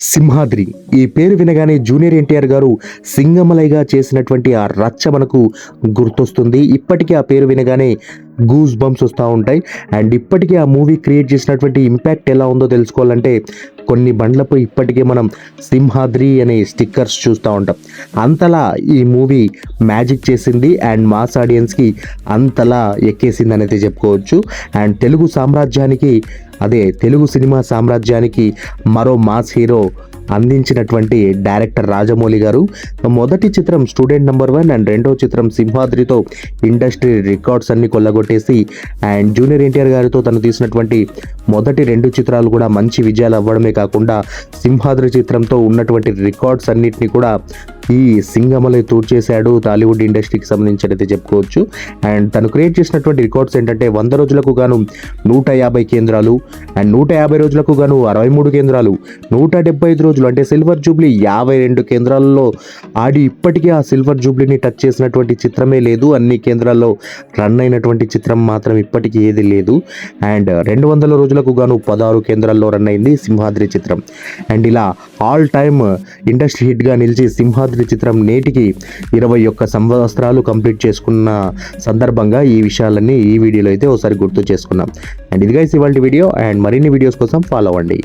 సింహాద్రి. ఈ పేరు వినగానే జూనియర్ ఎన్టీఆర్ గారు సింగమలైగా చేసినటువంటి ఆ రచ్చ మనకు గుర్తొస్తుంది. ఇప్పటికీ ఆ పేరు వినగానే గూస్ బంప్స్ వస్తూ ఉంటాయి. అండ్ ఇప్పటికీ ఆ మూవీ క్రియేట్ చేసినటువంటి ఇంపాక్ట్ ఎలా ఉందో తెలుసుకోవాలంటే కొన్ని బండ్లపై ఇప్పటికే మనం సింహాద్రి అనే స్టిక్కర్స్ చూస్తూ ఉంటాం. అంతలా ఈ మూవీ మ్యాజిక్ చేసింది అండ్ మాస్ ఆడియన్స్కి అంతలా ఎక్కేసింది అనేది చెప్పుకోవచ్చు. అండ్ తెలుగు సామ్రాజ్యానికి అదే తెలుగు సినిమా సామ్రాజ్యానికి మరో మాస్ హీరో అందించినటువంటి డైరెక్టర్ రాజమౌళి గారు. మొదటి చిత్రం స్టూడెంట్ నెంబర్ వన్ అండ్ రెండో చిత్రం సింహాద్రితో ఇండస్ట్రీ రికార్డ్స్ అన్ని కొల్లగొట్టేసి అండ్ జూనియర్ ఎన్టీఆర్ గారితో తను తీసినటువంటి మొదటి రెండు చిత్రాలు కూడా మంచి విజయాలు అవ్వడమే కాకుండా సింహాద్రి చిత్రంతో ఉన్నటువంటి రికార్డ్స్ అన్నిటిని కూడా ఈ సింగమలై తూర్చేశాడు టాలీవుడ్ ఇండస్ట్రీకి సంబంధించినైతే చెప్పుకోవచ్చు. అండ్ తను క్రియేట్ చేసినటువంటి రికార్డ్స్ ఏంటంటే వంద రోజులకు గాను నూట యాభై కేంద్రాలు అండ్ నూట యాభై రోజులకు గాను అరవై మూడు కేంద్రాలు నూట డెబ్బై ఐదు రోజులు అంటే సిల్వర్ జూబ్లీ యాభై రెండు కేంద్రాలలో ఆడి ఇప్పటికీ ఆ సిల్వర్ జూబ్లీని టచ్ చేసినటువంటి చిత్రమే లేదు. అన్ని కేంద్రాల్లో రన్ అయినటువంటి చిత్రం మాత్రం ఇప్పటికీ ఏది లేదు. అండ్ రెండు వందల రోజులకు గాను పదహారు కేంద్రాల్లో రన్ అయింది సింహాద్రి చిత్రం. అండ్ ఇలా ఆల్ టైమ్ ఇండస్ట్రీ హిట్గా నిలిచి సింహాద్రి చిత్రం నేటికి ఇరవై ఒక్క సంవత్సరాలు కంప్లీట్ చేసుకున్న సందర్భంగా ఈ విషయాలన్నీ ఈ వీడియోలో అయితే ఒకసారి గుర్తు చేసుకున్నాం. అండ్ ఇదిగా ఇవాళ వీడియో. అండ్ మరిన్ని వీడియోస్ కోసం ఫాలో అవ్వండి.